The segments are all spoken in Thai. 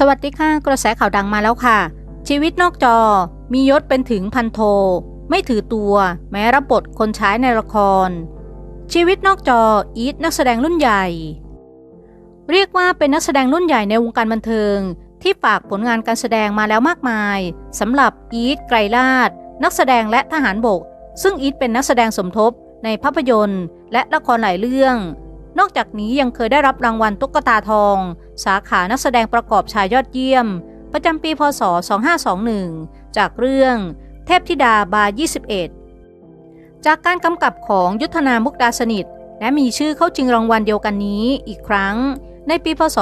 สวัสดีค่ะกระแสข่าวดังมาแล้วค่ะ ชีวิตนอกจอมียศเป็นถึงพันโท ไม่ถือตัวแม้รับบทคนใช้ในละคร ชีวิตนอกจออีทนักแสดงรุ่นใหญ่ เรียกว่าเป็นนักแสดงรุ่นใหญ่ในวงการบันเทิง ที่ฝากผลงานการแสดงมาแล้วมากมายสำหรับอีทไกรลาดนักแสดงและทหารบก ซึ่งอีทเป็นนักแสดงสมทบในภาพยนตร์ และละครหลายเรื่อง นอกจากนี้ยังเคยได้รับรางวัลตุ๊กตาทอง สาขานักแสดงประกอบชายยอดเยี่ยม ประจำปีพศ 2521 จากเรื่อง เทพธิดาบา 21 จากการกำกับของยุทธนามุกดาสนิท และมีชื่อเข้าชิงรางวัลเดียวกันนี้อีกครั้ง ในปีพศ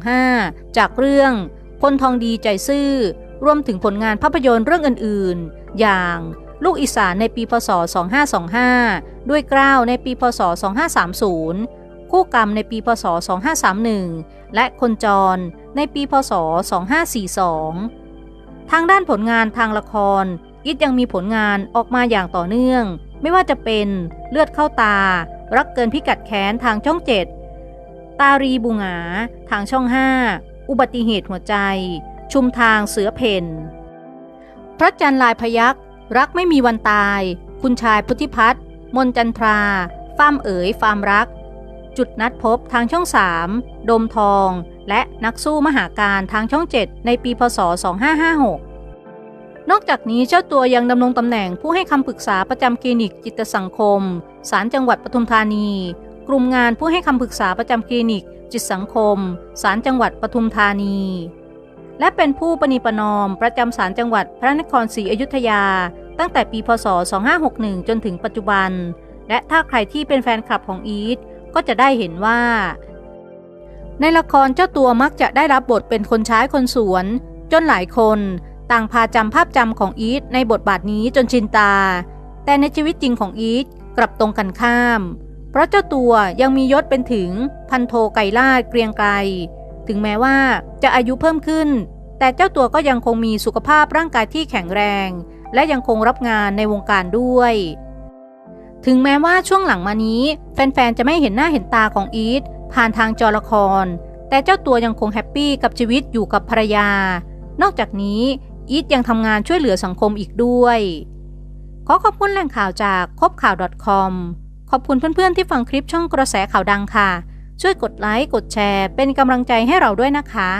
2525 จากเรื่องพลทองดีใจซื่อ รวมถึงผลงานภาพยนตร์เรื่องอื่นๆ อย่างลูกอีสานในปีพศ 2525 ด้วยกล้าวในปีพศ 2530 คู่กรรมในปีพศ 2531 และคนจรในปีพศ 2542 ทางด้านผลงานทางละคร อิทยังมีผลงานออกมาอย่างต่อเนื่อง ไม่ว่าจะเป็นเลือดเข้าตา รักเกินพิกัดแค้นทางช่อง7ตารีบุงา ทางช่อง5อุบัติเหตุหัวใจ ชุมทางเสือเพ่นพระจันทร์ลายพยักรักไม่มีวันตาย คุณชายพุทธิพัฒน์มนจันทราฟาร์มเอ๋ยฟาร์มรัก จุดนัดพบทางช่อง 3 ดมทอง และนักสู้มหาการทางช่อง 7 ในปีพศ 2556 นอกจากนี้เจ้าตัวยังดำรงตำแหน่งผู้ให้คำปรึกษาประจำคลินิกจิตสังคมศาลจังหวัดปทุมธานี กลุ่มงานผู้ให้คำปรึกษาประจำคลินิก จิตสังคมศาลจังหวัดปทุมธานี และเป็นผู้ปณิปนอมประจำศาลจังหวัดพระนครศรีอยุธยา ตั้งแต่ปีพศ 2561 จนถึงปัจจุบัน และถ้าใครที่เป็นแฟนคลับของอีท ก็จะได้เห็นว่า ในละครเจ้าตัวมักจะได้รับบทเป็นคนใช้คนสวน จนหลายคนต่างพาจำภาพจำของอีทในบทบาทนี้จนชินตา แต่ในชีวิตจริงของอีทกลับตรงกันข้าม เพราะเจ้าตัวยังมียศเป็นถึงพันโทไกลาดเกรียงไกรถึงแม้ว่าจะอายุเพิ่มขึ้น แต่เจ้าตัวก็ยังคงมีสุขภาพร่างกายที่แข็งแรง และยังคงรับงานในวงการด้วย ถึงแม้ว่าช่วงหลังมานี้ แฟนๆ จะไม่เห็นหน้าเห็นตาของอีทผ่านทางจอละคร แต่เจ้าตัวยังคงแฮปปี้กับชีวิตอยู่กับภรรยา นอกจากนี้อีทยังทำงานช่วยเหลือสังคมอีกด้วย ขอขอบคุณแหล่งข่าวจากคบข่าว .com ขอบคุณเพื่อนๆ ที่ฟังคลิปช่องกระแสข่าวดังค่ะ ช่วยกดไลค์กดแชร์ เป็นกำลังใจให้เราด้วยนะคะ